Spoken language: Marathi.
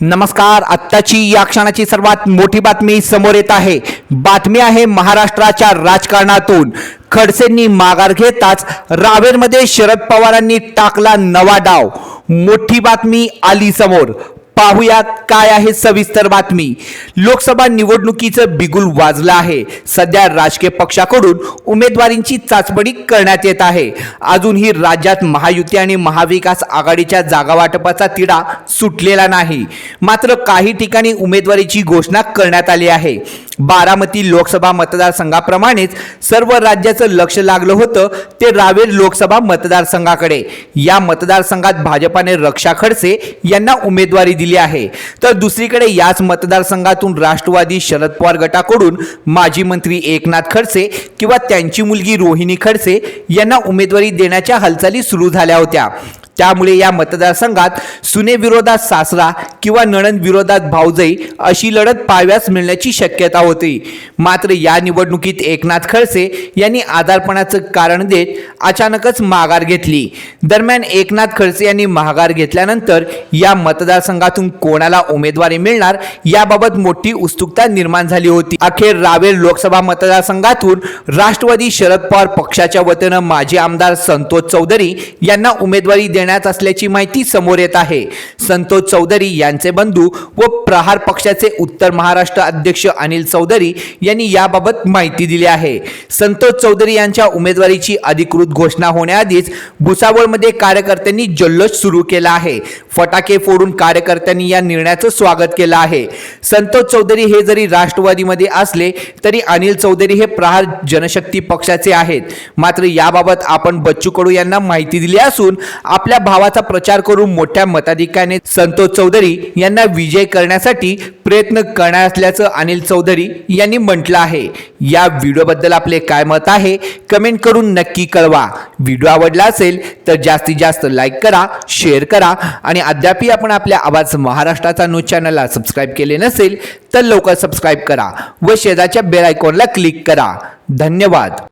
नमस्कार आत्ताची या क्षणाची सर्वात मोठी बातमी समोर येत आहे. बातमी आहे महाराष्ट्राच्या राजकारणातून. खडसेंनी माघार घेताच रावेरमध्ये शरद पवारांनी टाकला नवा डाव. मोठी बातमी आली समोर. पाहुयात काय आहे सविस्तर बातमी. लोकसभा निवडणुकीचं बिगुल वाजलं आहे. सध्या राजकीय पक्षाकडून उमेदवारींची चाचपणी करण्यात येत आहे. अजूनही राज्यात महायुती आणि महाविकास आघाडीच्या जागावाटपाचा तिढा सुटलेला नाही. मात्र काही ठिकाणी उमेदवारीची घोषणा करण्यात आली आहे. बारामती लोकसभा मतदारसंघाप्रमाणेच सर्व राज्याचं लक्ष लागलं होतं ते रावेर लोकसभा मतदारसंघाकडे. या मतदारसंघात भाजपाने रक्षा खडसे यांना उमेदवारी दिली आहे. तर दुसरीकडे याच मतदारसंघातून राष्ट्रवादी शरद पवार गटाकडून माजी मंत्री एकनाथ खडसे किंवा त्यांची मुलगी रोहिणी खडसे यांना उमेदवारी देण्याच्या हालचाली सुरू झाल्या होत्या. त्यामुळे या मतदारसंघात सुने विरोधात सासरा किंवा नणंद विरोधात भाऊजई अशी लढत पाहाव्यास मिळण्याची शक्यता होती. मात्र या निवडणुकीत एकनाथ खडसे यांनी आधारपणाचं कारण देत अचानकच माघार घेतली. दरम्यान एकनाथ खडसे यांनी माघार घेतल्यानंतर या मतदारसंघातून कोणाला उमेदवारी मिळणार याबाबत मोठी उत्सुकता निर्माण झाली होती. अखेर रावेर लोकसभा मतदारसंघातून राष्ट्रवादी शरद पवार पक्षाच्या वतीनं माजी आमदार संतोष चौधरी यांना उमेदवारी देण्यात असल्याची माहिती समोर येत आहे. संतोष चौधरी यांचे बंधू व प्रहार पक्षाचे उत्तर महाराष्ट्र अध्यक्ष अनिल चौधरी यांनी याबाबत माहिती दिली आहे. संतोष चौधरी यांच्या उमेदवारीची अधिकृत घोषणा होण्याआधीच भुसावळमध्ये कार्यकर्त्यांनी जल्लोष सुरू केला आहे. फटाके फोडून कार्यकर्त्यांनी या निर्णयाचं स्वागत केलं आहे. संतोष चौधरी हे जरी राष्ट्रवादीमध्ये असले तरी अनिल चौधरी हे प्रहार जनशक्ती पक्षाचे आहेत. मात्र याबाबत आपण बच्चू कडू यांना माहिती दिली असून आपल्या भावाचा प्रचार करून मोठ्या मताधिक्याने संतोष चौधरी यांना विजय करण्यासाठी प्रयत्न करणार असल्याचं अनिल चौधरी यांनी म्हटलं आहे. या व्हिडिओबद्दल आपले काय मत आहे कमेंट करून नक्की कळवा. व्हिडिओ आवडला असेल तर जास्तीत जास्त लाईक करा शेअर करा आणि अद्यापही आपण आपल्या आवाज महाराष्ट्राचा न्यूज चॅनलला सबस्क्राईब केले नसेल तर लवकर सबस्क्राईब करा व शेजारच्या बेल आयकॉनला क्लिक करा. धन्यवाद.